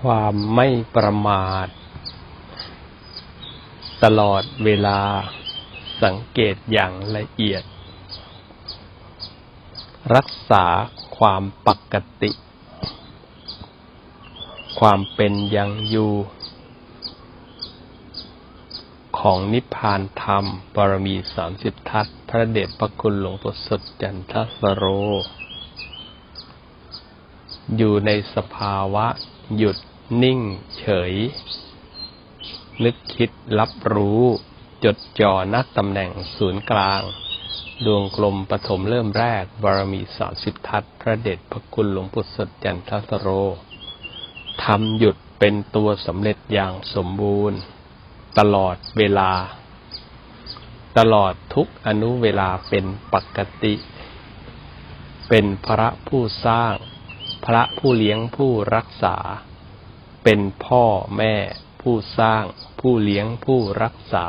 ความไม่ประมาท ตลอดเวลาสังเกตอย่างละเอียด รักษาความปกติ ความเป็นยังอยู่ ของนิพพานธรรมบารมีสามสิบทัศพระเดชพระคุณหลวงปู่สดจันทสโร อยู่ในสภาวะหยุด นิ่งเฉย นึกคิดรับรู้ จดจ่อนักตำแหน่งศูนย์กลาง ดวงกลมปฐมเริ่มแรก บารมีสามสิบทัศพระเดชพระคุณหลวงปู่สดจันทสโรทำหยุดเป็นตัวสำเร็จอย่างสมบูรณ์ ตลอดเวลา ตลอดทุกอนุเวลาเป็นปกติ เป็นพระผู้สร้าง พระผู้เลี้ยงผู้รักษา เป็นพ่อแม่ ผู้สร้าง ผู้เลี้ยงผู้รักษา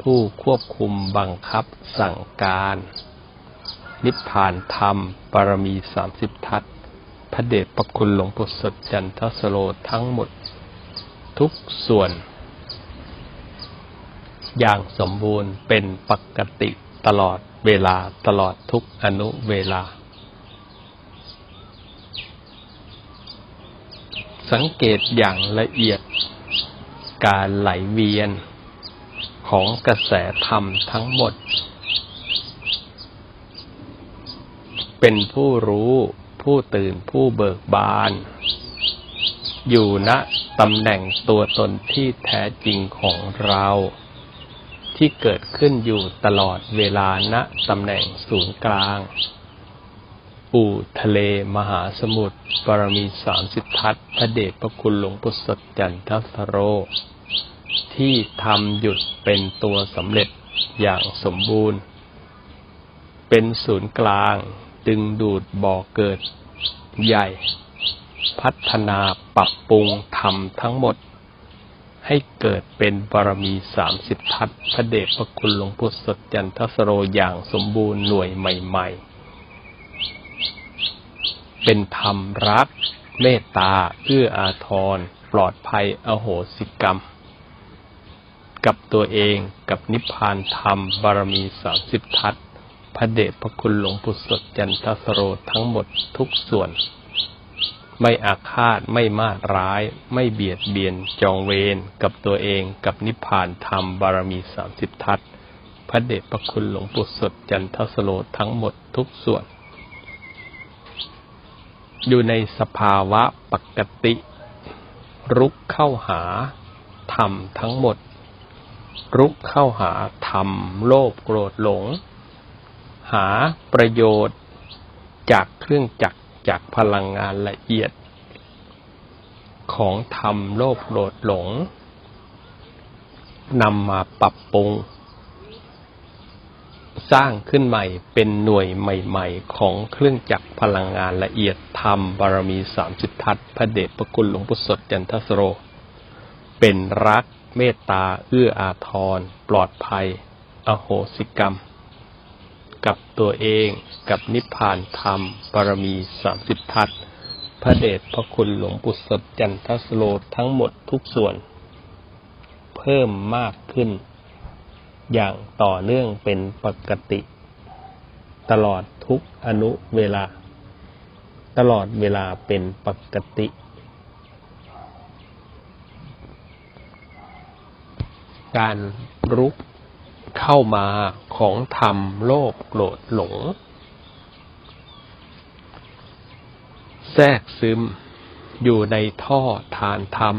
ผู้ควบคุมบังคับสั่งการ นิพพานธรรมปรมีสามสิบทัศพระเดชพระคุณหลวงปู่สดจันทสโลทั้งหมด ทุกส่วน อย่างสมบูรณ์เป็นปกติตลอดเวลาตลอดทุกอนุเวลา สังเกตอย่างละเอียดการไหลเวียนของกระแสธรรมทั้งหมด เป็นผู้รู้ผู้ตื่นผู้เบิกบาน อยู่ณตำแหน่งตัวตนที่แท้จริงของเรา ที่เกิดขึ้นอยู่ตลอดเวลาณตำแหน่งศูนย์กลาง อู่ทะเลมหาสมุทรปรมีสามสิบทัศพระเดชพระคุณหลวงปู่สดจันทสโร ที่ทำหยุดเป็นตัวสำเร็จอย่างสมบูรณ์ เป็นศูนย์กลางดึงดูดบ่อเกิดใหญ่ พัฒนาปรับปรุงทำทั้งหมด ให้เกิดเป็นบารมีสามสิบทัศพระเดชพระคุณหลวงปู่สดจันทสโรอย่างสมบูรณ์หน่วยใหม่ ๆ เป็นธรรมรัก เมตตาเอื้ออาทร ปลอดภัยอโหสิกรรม กับตัวเองกับนิพพานธรรมบารมีสามสิบทัศพระเดชพระคุณหลวงปู่สดจันทสโรทั้งหมดทุกส่วน ไม่อาฆาตไม่มาร้าย ไม่เบียดเบียนจองเวรกับตัวเองกับนิพพานธรรมบารมีสามสิบทัศพระเดชพระคุณหลวงปู่สดจันทสโรทั้งหมดทุกส่วน อยู่ในสภาวะปกติ รุกเข้าหาธรรมทั้งหมด รุกเข้าหาธรรมโลภโกรธหลง หาประโยชน์จากเครื่องจักรจากพลังงานละเอียด ของธรรมโลภโกรธหลงนำมาปรับปรุง สร้างขึ้นใหม่เป็นหน่วยใหม่ ๆ ของเครื่องจักรพลังงานละเอียดธรรมบารมีสามสิบทัศน์พระเดชพระคุณหลวงพุทธสดจันทสโร เป็นรักเมตตาเอื้ออาทร ปลอดภัย อโหสิกรรม กับตัวเองกับนิพพานธรรมบารมีสามสิบทัศน์พระเดชพระคุณหลวงปู่สดจันทสโลทั้งหมดทุกส่วน เพิ่มมากขึ้น อย่างต่อเนื่องเป็นปกติ ตลอดทุกอนุเวลา ตลอดเวลาเป็นปกติ การรุกเข้ามาของธรรมโลภโกรธหลง แทรกซึมอยู่ในท่อทานธรรม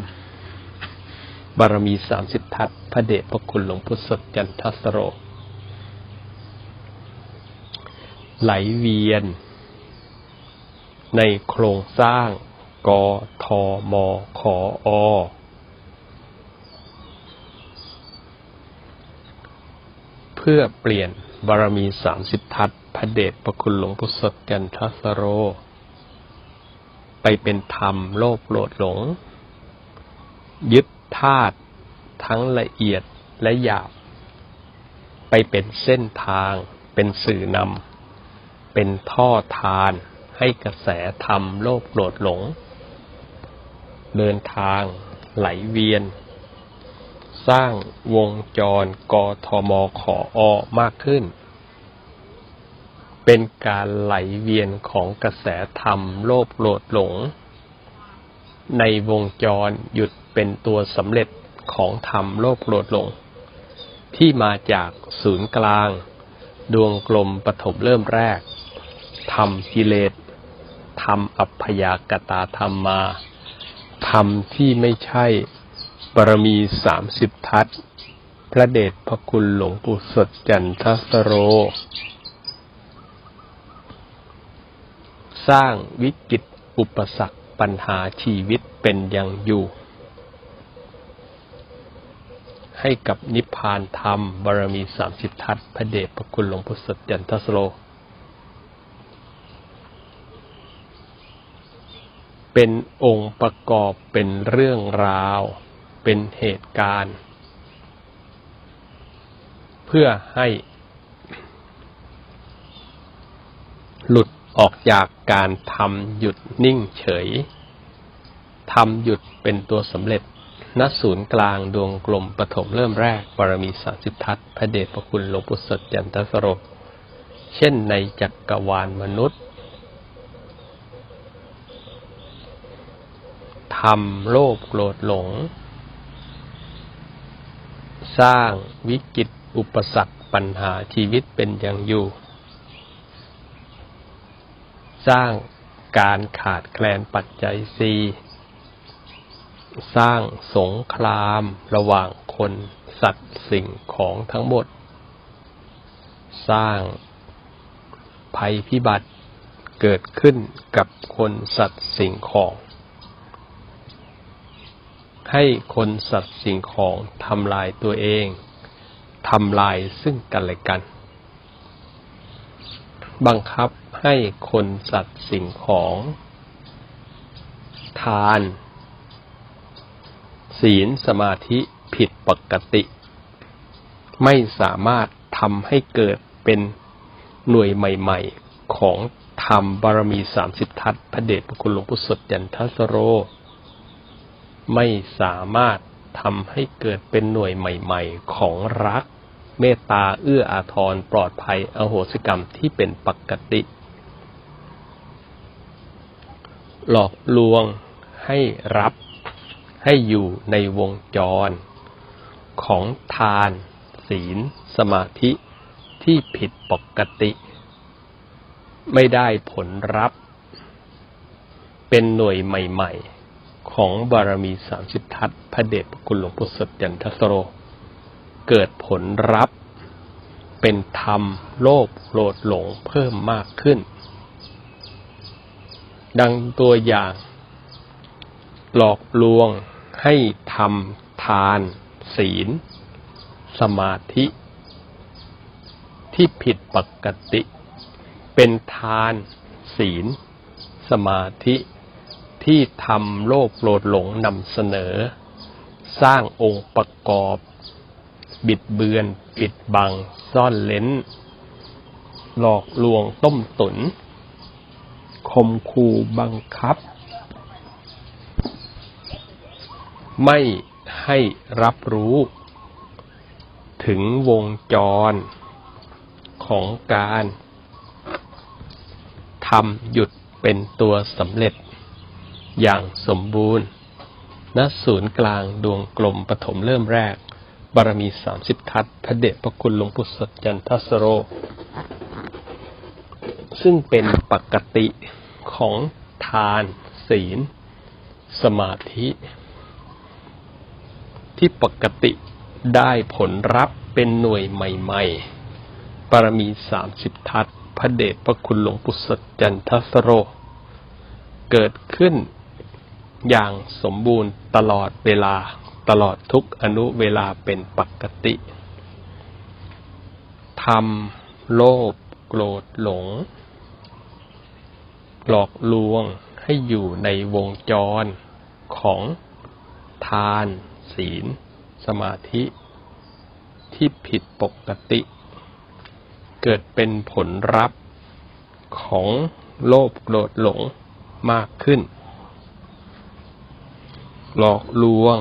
บารมีสามสิบทัศพระเดชพระคุณหลวงพุทธสดจันทสโร ไหลเวียน ในโครงสร้างกทมขออเพื่อเปลี่ยนบารมีสามสิบทัศพระเดชพระคุณหลวงพุทธสดจันทสโร ไปเป็นธรรมโลภโลดหลง ยึด ธาตุทั้งละเอียดและหยาบ ไปเป็นเส้นทาง เป็นสื่อนำเป็นท่อทานให้กระแสธรรมโลภโกรธหลง เดินทางไหลเวียน สร้างวงจรกทมขออมากขึ้น เป็นการไหลเวียนของกระแสธรรมโลภโกรธหลง ในวงจรหยุด เป็นตัวสำเร็จของธรรมโลภโกรธหลง ที่มาจากศูนย์กลาง ดวงกลมปฐมเริ่มแรกทำกิเลสทำอัพยากตาธรรมมาธรรมที่ไม่ใช่บารมีสามสิบทัศพระเดชพระคุณหลวงปู่สดจันทสโร สร้างวิกฤตอุปสรรคปัญหาชีวิตเป็นอย่างอยู่ ให้กับนิพพานธรรมบารมีสามสิบทัศน์พระเดชพระคุณหลวงปู่สดจันทสโรเป็นองค์ประกอบเป็นเรื่องราว เป็นเหตุการณ์ เพื่อให้หลุดออกจากการทำหยุดนิ่งเฉยทำหยุดเป็นตัวสำเร็จ ณศูนย์กลางดวงกลมปฐมเริ่มแรกบารมีสามสิบทัศน์พระเดชพระคุณหลวงปู่สดจันทสโรเช่นในจักกรวาลมนุษย์ทำโลภโกรธหลง สร้างวิกฤตอุปสรรคปัญหาชีวิตเป็นอย่างอยู่ สร้างการขาดแคลนปัจจัยสี สร้างสงครามระหว่างคนสัตว์สิ่งของทั้งหมด สร้างภัยพิบัติเกิดขึ้นกับคนสัตว์สิ่งของ ให้คนสัตว์สิ่งของทำลายตัวเองทำลายซึ่งกันและกัน บังคับให้คนสัตว์สิ่งของ ทาน ศีลสมาธิผิดปกติ ไม่สามารถทำให้เกิดเป็นหน่วยใหม่ ๆ ของธรรมบารมีสามสิบทัศน์พระเดชพระคุณหลวงปู่สดยันทัสโร ไม่สามารถทำให้เกิดเป็นหน่วยใหม่ ๆ ของรัก เมตตาเอื้ออาทรปลอดภัยอโหสิกรรมที่เป็นปกติ หลอกลวงให้รับ ให้อยู่ในวงจร ของทาน ศีล สมาธิที่ผิดปกติ ไม่ได้ผลรับ เป็นหน่วยใหม่ ๆ ของบารมีสามสิบทัศพระเดชคุณหลวงปู่สดจันทสโร เกิดผลรับ เป็นธรรมโลภโกรธหลงเพิ่มมากขึ้น ดังตัวอย่าง หลอกลวงให้ทำทาน ศีล สมาธิ ที่ผิดปกติ เป็นทาน ศีล สมาธิที่ทำโลภโกรธหลงนำเสนอ สร้างองค์ประกอบ บิดเบือนปิดบัง ซ่อนเล้น หลอกลวงต้มตุนคมคูบังคับ ไม่ให้รับรู้ ถึงวงจรของการทำหยุดเป็นตัวสำเร็จ อย่างสมบูรณ์ณศูนย์กลางดวงกลมปฐมเริ่มแรก บารมีสามสิบทัศพระเดชพระคุณหลวงปู่สดจันทสโร ซึ่งเป็นปกติของทานศีล สมาธิ ที่ปกติได้ผลรับเป็นหน่วยใหม่ๆบารมีสามสิบทัศพระเดชพระคุณหลวงปู่สจันทสโร เกิดขึ้นอย่างสมบูรณ์ตลอดเวลาตลอดทุกอนุเวลาเป็นปกติทำโลภโกรธหลง หลอกลวงให้อยู่ในวงจรของทาน ศีล สมาธิที่ผิดปกติ เกิดเป็นผลรับของโลภโกรธหลงมากขึ้น หลอกลวง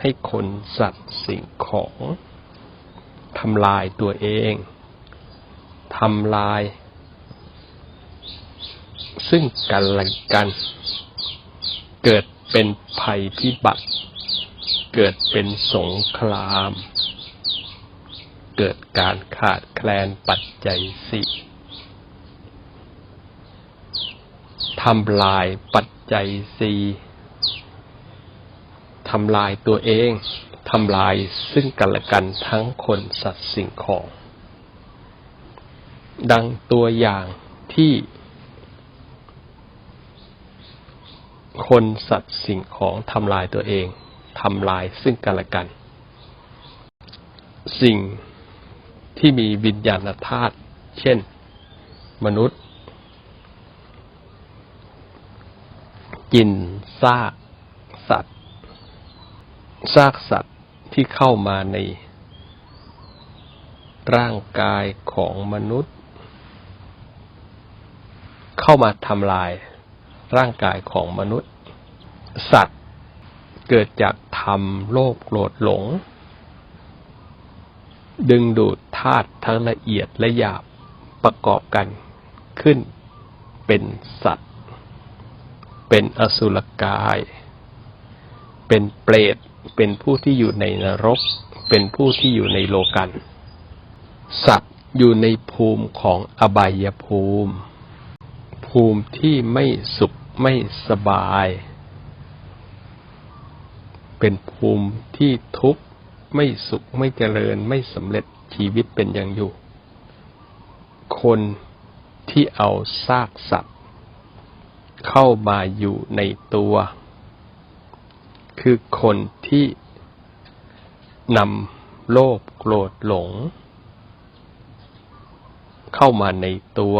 ให้คนสัตว์สิ่งของทำลายตัวเองทำลาย ซึ่งกันและกัน เกิดเป็นภัยพิบัติ เกิดเป็นสงคราม เกิดการขาดแคลนปัจจัยสี่ทำลายปัจจัยสี่ทำลายตัวเอง ทำลายซึ่งกันและกันทั้งคนสัตว์สิ่งของ ดังตัวอย่างที่ คนสัตว์สิ่งของทำลายตัวเอง ทำลายซึ่งกันและกัน สิ่งที่มีวิญญาณธาตุเช่น มนุษย์กินซากสัตว์ซากสัตว์ที่เข้ามาใน ร่างกายของมนุษย์ เข้ามาทำลายร่างกายของมนุษย์ สัตว์ เกิดจากธรรมโลภโกรธหลง ดึงดูดธาตุทั้งละเอียดและหยาบประกอบกันขึ้นเป็นสัตว์ เป็นอสุรกาย เป็นเปรต เป็นผู้ที่อยู่ในนรก เป็นผู้ที่อยู่ในโลกัน สัตว์อยู่ในภูมิของอบายภูมิ ภูมิที่ไม่สุขไม่สบาย เป็นภูมิที่ทุกข์ไม่สุขไม่เจริญไม่สำเร็จชีวิตเป็นอย่างอยู่ คนที่เอาซากสัตว์ เข้ามาอยู่ในตัว คือคนที่นำโลภโกรธหลง เข้ามาในตัว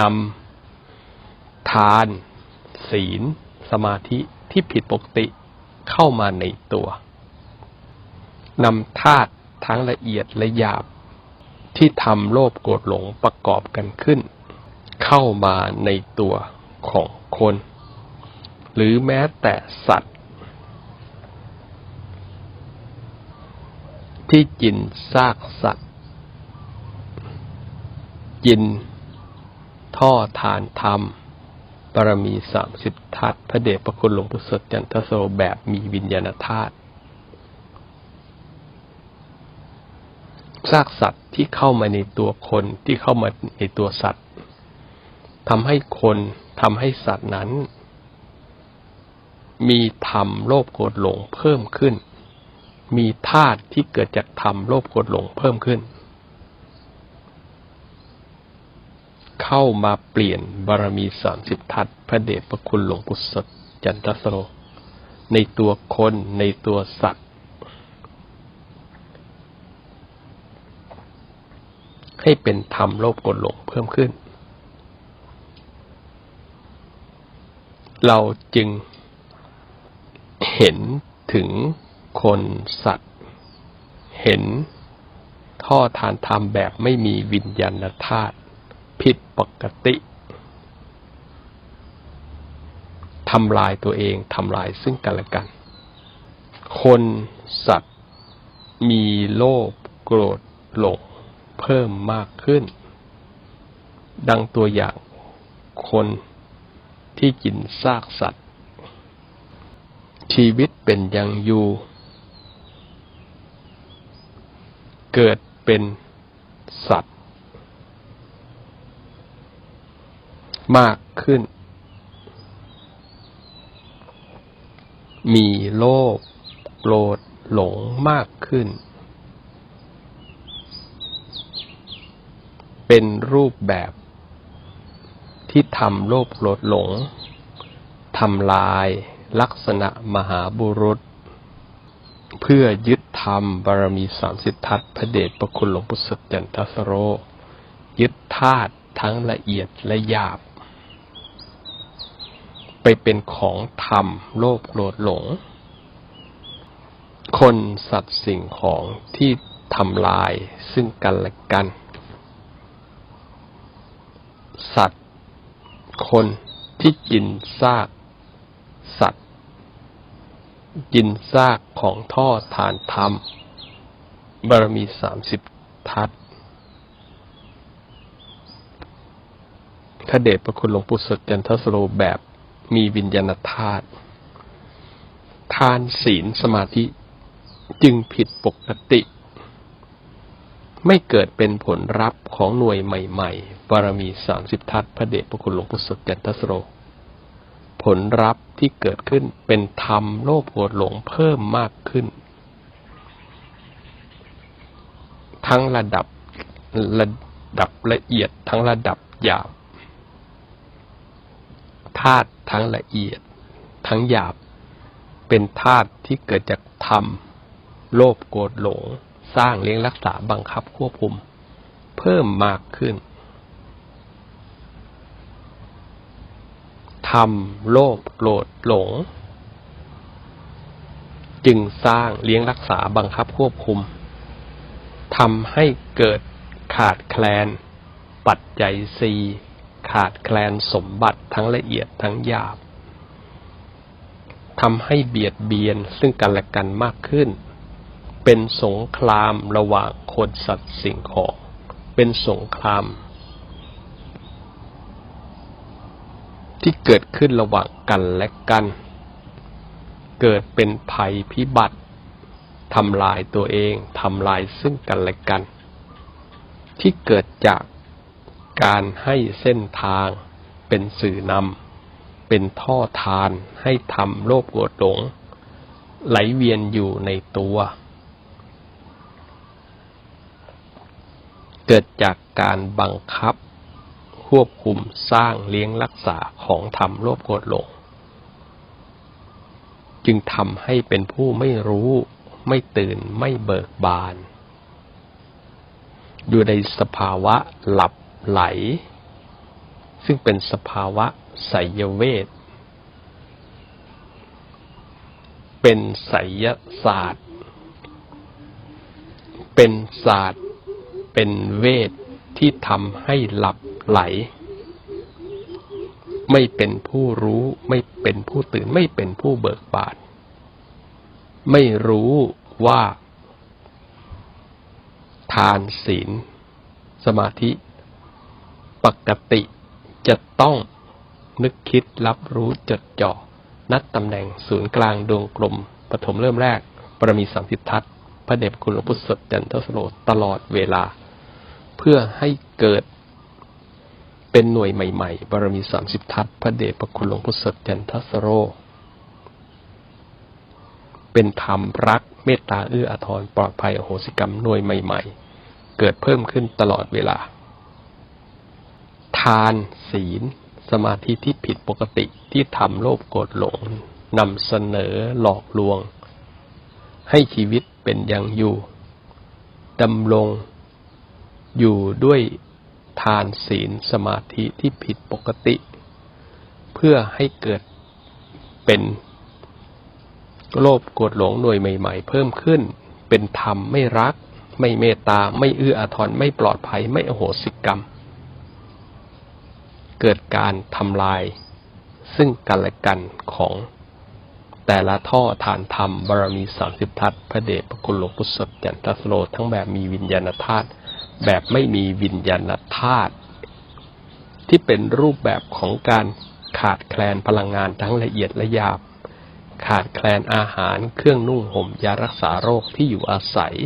นำทาน ศีล สมาธิ ที่ผิดปกติเข้ามาในตัวนำธาตุทั้งละเอียดและหยาบ ที่ทำโลภโกรธหลงประกอบกันขึ้น เข้ามาในตัวของคน หรือแม้แต่สัตว์ ที่กินซากสัตว์ กินท่อทานธรรม บารมีสามสิบทัศพระเดชพระคุณหลวงปู่สดจันทโสแบบมีวิญญาณธาตุซากสัตว์ที่เข้ามาในตัวคนที่เข้ามาในตัวสัตว์ทำให้คนทำให้สัตว์นั้น มีธรรมโลภโกรธหลงเพิ่มขึ้น มีธาตุที่เกิดจากธรรมโลภโกรธหลงเพิ่มขึ้น เข้ามาเปลี่ยนบารมีสามสิบทัศพระเดชพระคุณหลวงปู่สดจันทสโร ในตัวคนในตัวสัตว์ ให้เป็นธรรมโลภกรธหลงเพิ่มขึ้น เราจึงเห็นถึงคนสัตว์ เห็นท่อทานธรรมแบบไม่มีวิญญาณธาตุ ผิดปกติทำลายตัวเองทำลายซึ่งกันและกัน คนสัตว์มีโลภโกรธหลงเพิ่มมากขึ้น ดังตัวอย่างคนที่กินซากสัตว์ ชีวิตเป็นยังอยู่ เกิดเป็นสัตว์ มากขึ้น มีโลภโกรธหลงมากขึ้น เป็นรูปแบบที่ทำโลภโกรธหลงทำลายลักษณะมหาบุรุษ เพื่อยึดธรรมบารมีสามสิบทัศน์พระเดชพระคุณหลวงพุทธจันทสโร ยึดธาตุทั้งละเอียดและหยาบ ไปเป็นของธรรมโลภโกรธหลง คนสัตว์สิ่งของที่ทำลายซึ่งกันและกัน สัตว์ คนที่กินซาก สัตว์ กินซากของท่อทานธรรม บารมีสามสิบทัศพระเดชพระคุณหลวงปู่สดจันทสโรแบบ มีวิญญาณธาตุทานศีลสมาธิจึงผิดปกติ ไม่เกิดเป็นผลรับของหน่วยใหม่ๆบารมีสามสิบทัศพระเดชพระคุณหลวงปู่สดจันทสโร ผลรับที่เกิดขึ้นเป็นธรรมโลภโกรธหลงเพิ่มมากขึ้น ทั้งระดับระดับละเอียดทั้งระดับหยาบ ธาตุทั้งละเอียด ทั้งหยาบ เป็นธาตุที่เกิดจากธรรม โลภโกรธหลง สร้างเลี้ยงรักษาบังคับควบคุม เพิ่มมากขึ้น ธรรม โลภโกรธหลง จึงสร้างเลี้ยงรักษาบังคับควบคุมทำให้เกิดขาดแคลน ปัจจัยสี ขาดแคลนสมบัติทั้งละเอียดทั้งหยาบทำให้เบียดเบียนซึ่งกันและกันมากขึ้น เป็นสงครามระหว่างคนสัตว์สิ่งของ เป็นสงคราม ที่เกิดขึ้นระหว่างกันและกัน เกิดเป็นภัยพิบัติทำลายตัวเองทำลายซึ่งกันและกัน ที่เกิดจาก การให้เส้นทางเป็นสื่อนำเป็นท่อทานให้ทำโลภโกรธหลง ไหลเวียนอยู่ในตัว เกิดจากการบังคับ ควบคุมสร้างเลี้ยงรักษาของธรรมโลภโกรธหลง จึงทำให้เป็นผู้ไม่รู้ไม่ตื่นไม่เบิกบาน อยู่ในสภาวะหลับ ไหล ซึ่งเป็นสภาวะไสยเวท เป็นไสยศาสตร์ เป็นศาสตร์ เป็นเวทที่ทำให้หลับไหล ไม่เป็นผู้รู้ไม่เป็นผู้ตื่นไม่เป็นผู้เบิกบานไม่รู้ว่า ทานศีล สมาธิ ปกติจะต้องนึกคิดรับรู้จดจ่อ นัดตำแหน่งศูนย์กลางดวงกลมปฐมเริ่มแรก ปรมีสัมสิททัศพระเดชคุณหลวงพุทธสดจันทสโรตลอดเวลา เพื่อให้เกิดเป็นหน่วยใหม่ๆ บารมีสามสิบทัศพระเดชพระคุณหลวงพุทธสดจันทสโร เป็นธรรมรักเมตตาเอื้ออาทรปลอดภัยอโหสิกรรมหน่วยใหม่ ๆ เกิดเพิ่มขึ้นตลอดเวลาานศีล สมาธิที่ผิดปกติที่ทำโลภโกรธหลงนำเสนอหลอกลวง ให้ชีวิตเป็นอย่างอยู่ดำรงอยู่ด้วยทานศีลสมาธิที่ผิดปกติ เพื่อให้เกิดเป็นโลภโกรธหลงหน่วยใหม่ ๆ เพิ่มขึ้น เป็นธรรมไม่รัก ไม่เมตตา ไม่เอื้ออาทรไม่ปลอดภัย ไม่อโหสิกรรม เกิดการทำลาย ซึ่งกันและกันของแต่ละท่อฐานธรรมบารมีสามสิบทัศพระเดชพระคุณหลวงพุทธสดจันทสโลทั้งแบบมีวิญญาณธาตุแบบไม่มีวิญญาณธาตุที่เป็นรูปแบบของการขาดแคลนพลังงานทั้งละเอียดและหยาบ ขาดแคลนอาหารเครื่องนุ่งห่มยารักษาโรคที่อยู่อาศัย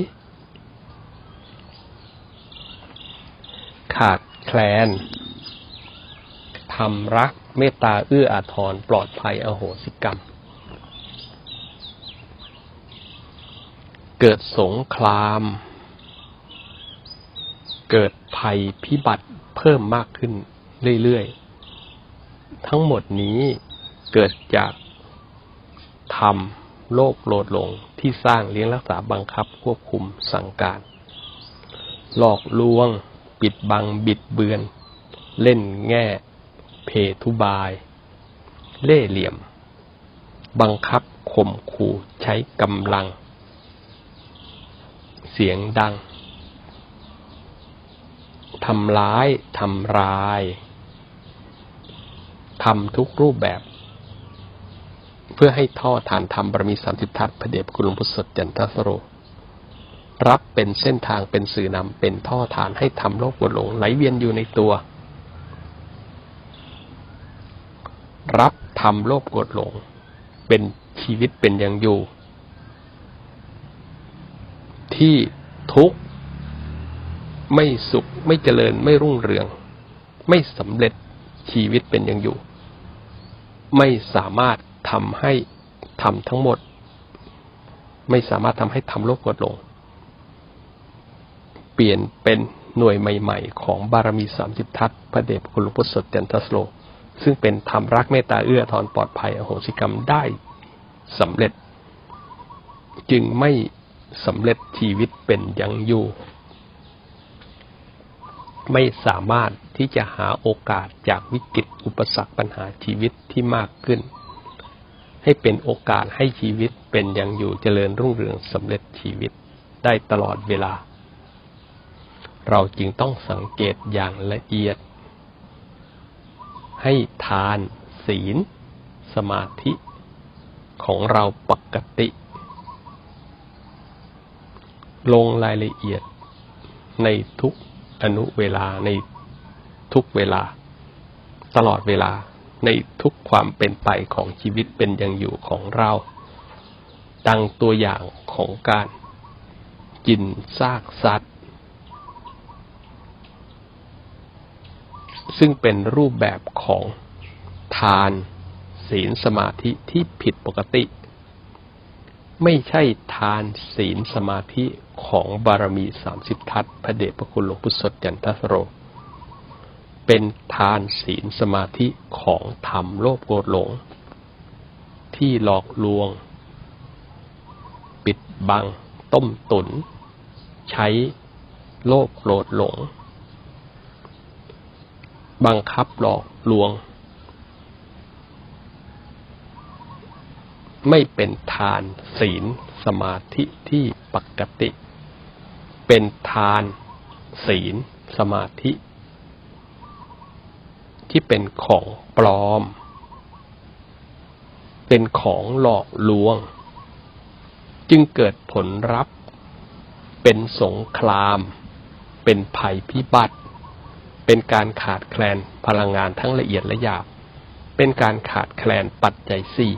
ขาดแคลน ทำรัก เมตตาเอื้ออาทร ปลอดภัยอโหสิกรรม เกิดสงคราม เกิดภัยพิบัติเพิ่มมากขึ้นเรื่อยๆ ทั้งหมดนี้เกิดจากธรรมโลภโลดหลงที่สร้างเลี้ยงรักษาบังคับควบคุมสั่งการ หลอกลวง ปิดบังบิดเบือน เล่นแง่ เพทุบาย เล่เหลี่ยม บังคับข่มขู่ใช้กำลัง เสียงดังทำร้ายทำร้ายทำทุกรูปแบบ เพื่อให้ท่อฐานธรรมบารมีสามสิบทัศพระเดชพระคุณหลวงพุทธสดจันทสโร รับเป็นเส้นทางเป็นสื่อนำเป็นท่อฐานให้ทำโลกกดหลงไหลเวียนอยู่ในตัว รับทำโลภโกรธหลง เป็นชีวิตเป็นอย่างอยู่ ที่ทุกข์ไม่สุขไม่เจริญไม่รุ่งเรือง ไม่สำเร็จชีวิตเป็นอย่างอยู่ ไม่สามารถทำให้ทำทั้งหมด ไม่สามารถทำให้ทำโลภโกรธหลง เปลี่ยนเป็นหน่วยใหม่ ๆ ของบารมีสามสิบทัศพระเดชคุณหลวงพุทธสดจันทสโล ซึ่งเป็นธรรมรักเมตตาเอื้อทอนปลอดภัยอโหสิกรรมได้สำเร็จ จึงไม่สำเร็จชีวิตเป็นยังอยู่ ไม่สามารถที่จะหาโอกาสจากวิกฤตอุปสรรคปัญหาชีวิตที่มากขึ้น ให้เป็นโอกาสให้ชีวิตเป็นยังอยู่เจริญรุ่งเรืองสำเร็จชีวิตได้ตลอดเวลา เราจึงต้องสังเกตอย่างละเอียด ให้ทานศีล สมาธิของเราปกติ ลงรายละเอียดในทุกอนุเวลาในทุกเวลา ตลอดเวลาในทุกความเป็นไปของชีวิตเป็นอย่างอยู่ของเรา ดังตัวอย่างของการกินซากสัตว์ ซึ่งเป็นรูปแบบของทาน ศีลสมาธิที่ผิดปกติ ไม่ใช่ทานศีลสมาธิของบารมีสามสิบทัศพระเดชพระคุณหลวงพุทธสดจันทสโร เป็นทานศีลสมาธิของธรรมโลภโกรธหลง ที่หลอกลวง ปิดบัง ต้มตุน ใช้โลภโกรธหลง บังคับหลอกลวง ไม่เป็นทานศีลสมาธิที่ปกติ เป็นทานศีลสมาธิ ที่เป็นของปลอม เป็นของหลอกลวง จึงเกิดผลรับเป็นสงคราม เป็นภัยพิบัติ เป็นการขาดแคลนพลังงานทั้งละเอียดและหยาบ เป็นการขาดแคลนปัจจัยสี่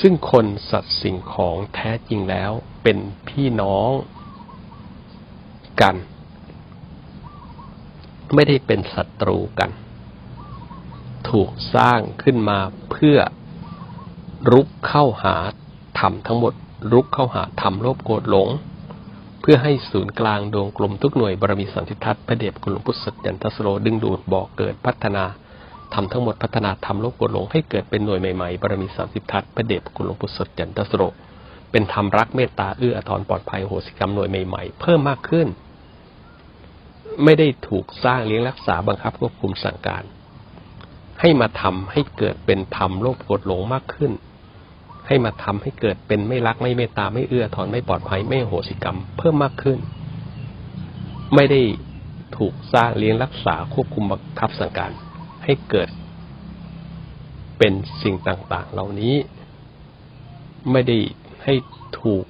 ซึ่งคนสัตว์สิ่งของแท้จริงแล้วเป็นพี่น้องกัน ไม่ได้เป็นศัตรูกัน ถูกสร้างขึ้นมาเพื่อรุกเข้าหาธรรมทั้งหมด รุกเข้าหาธรรมโลภโกรธหลง เพื่อให้ศูนย์กลางดวงกลมทุกหน่วยบารมีสันติทัศน์พระเดชคุณหลวงพุทธสัจจันทสโลดึงดูดบอกเกิดพัฒนาทำทั้งหมดพัฒนาทำโลกกลงให้เกิดเป็นหน่วยใหม่ๆบารมีสามสิบทัศพระเดชคุณหลวงปู่สดจันทสโรเป็นธรรมรักเมตตาเอื้ออาทรปลอดภัยโหสิกรรมหน่วยใหม่ๆ เพิ่มมากขึ้น ไม่ได้ถูกสร้างเลี้ยงรักษาบังคับควบคุมสั่งการ ให้มาทำให้เกิดเป็นธรรมโลกกดหลงมากขึ้น ให้มาทำให้เกิดเป็นไม่รักไม่เมตตาไม่เอื้อทอนไม่ปลอดภัยไม่โหสิกรรม เพิ่มมากขึ้น ไม่ได้ถูกสร้างเลี้ยงรักษาควบคุมบังคับสั่งการให้เกิด เป็นสิ่งต่าง ๆ เหล่านี้ ไม่ได้ให้ถูก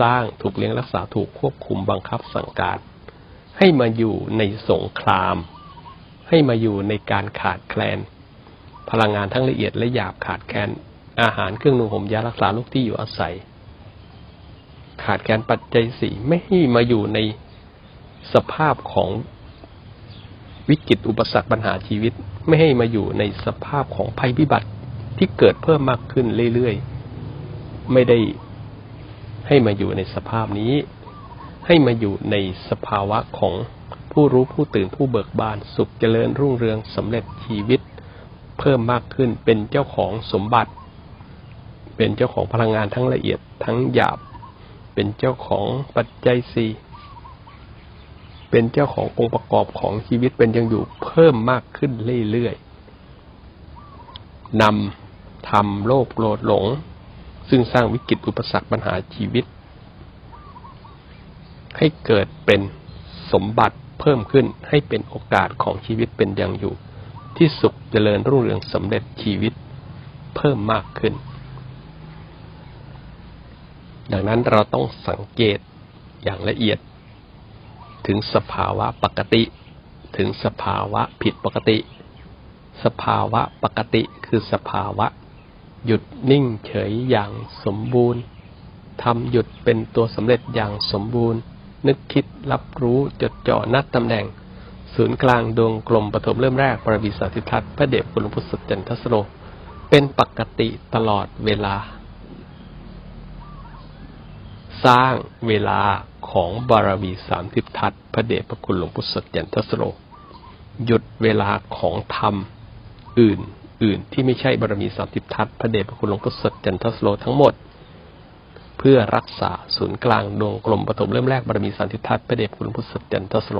สร้างถูกเลี้ยงรักษาถูกควบคุมบังคับสั่งการให้มาอยู่ในสงคราม ให้มาอยู่ในการขาดแคลน พลังงานทั้งละเอียดและหยาบขาดแคลน อาหารเครื่องนุ่งห่มยารักษาลูกที่อยู่อาศัย ขาดแคลนปัจจัยสี่ไม่ให้มาอยู่ในสภาพของวิกฤตอุปสรรคปัญหาชีวิต ไม่ให้มาอยู่ในสภาพของภัยพิบัติที่เกิดเพิ่มมากขึ้นเรื่อยๆ ไม่ได้ให้มาอยู่ในสภาพนี้ ให้มาอยู่ในสภาวะของผู้รู้ผู้ตื่นผู้เบิกบานสุขเจริญรุ่งเรืองสำเร็จชีวิต เพิ่มมากขึ้นเป็นเจ้าของสมบัติ เป็นเจ้าของพลังงานทั้งละเอียดทั้งหยาบ เป็นเจ้าของปัจจัยสี่เป็นเจ้าขององค์ประกอบของชีวิตเป็นยังอยู่เพิ่มมากขึ้นเรื่อยๆนำทำโลภโกรธหลง ซึ่งสร้างวิกฤตอุปสรรคปัญหาชีวิต ให้เกิดเป็นสมบัติเพิ่มขึ้นให้เป็นโอกาสของชีวิตเป็นอย่างอยู่ ที่สุขเจริญรุ่งเรืองสำเร็จชีวิตเพิ่มมากขึ้น ดังนั้นเราต้องสังเกตอย่างละเอียด ถึงสภาวะปกติ ถึงสภาวะผิดปกติ สภาวะปกติคือสภาวะ หยุดนิ่งเฉยอย่างสมบูรณ์ทำหยุดเป็นตัวสำเร็จอย่างสมบูรณ์ นึกคิดรับรู้จดจ่อนัดตำแหน่ง ศูนย์กลางดวงกลมปฐมเริ่มแรกปรวิสัติทัศน์พระเดชคุณหลวงพุทธสดจันทสโรเป็นปกติตลอดเวลา สร้างเวลาของบารมีสามสิบทัศพระเดชพระคุณหลวงพุทธสดจันทสโรหยุดเวลาของธรรมอื่นอื่นที่ไม่ใช่บารมีสามสิบทัศพระเดชพระคุณหลวงพุทธสดจันทสโรทั้งหมด เพื่อรักษาศูนย์กลางดวงกลมปฐมเริ่มแรกบารมีสามสิบทัศพระเดชพระคุณหลวงพุทธสดจันทสโร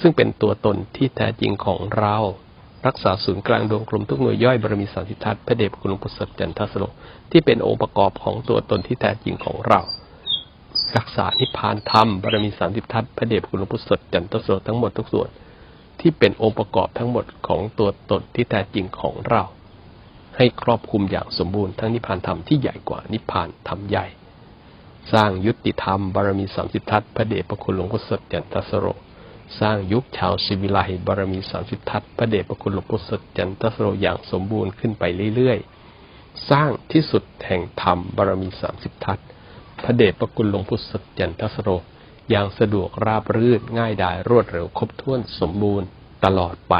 ซึ่งเป็นตัวตนที่แท้จริงของเรารักษาศูนย์กลางดวงกลมทุกหน่วยย่อยบารมีสามสิบทัศน์พระเดชพระคุณหลวงพุทธสดจันทสโรที่เป็นองค์ประกอบของตัวตนที่แท้จริงของเรา รักษานิพพานธรรมบารมีสามสิบทัศพระเดชคุณหลวงพุทธสดจันทสโรทั้งหมดทุกส่วน ที่เป็นองค์ประกอบทั้งหมดของตัวตนที่แท้จริงของเรา ให้ครอบคลุมอย่างสมบูรณ์ทั้งนิพพานธรรมที่ใหญ่กว่านิพพานธรรมใหญ่ สร้างยุติธรรมบารมีสามสิบทัศพระเดชพระคุณหลวงพุทธสดจันทสโรสร้างยุคชาวศิวิไลบารมีสามสิบทัศพระเดชพระคุณหลวงพุทธสดจันทสโรอย่างสมบูรณ์ขึ้นไปเรื่อยๆสร้างที่สุดแห่งธรรมบารมีสามสิบทัศน์ พระเดชพระคุณหลวงพุทธสดจันทสโรอย่างสะดวกราบรื่นง่ายดายรวดเร็วครบถ้วนสมบูรณ์ตลอดไป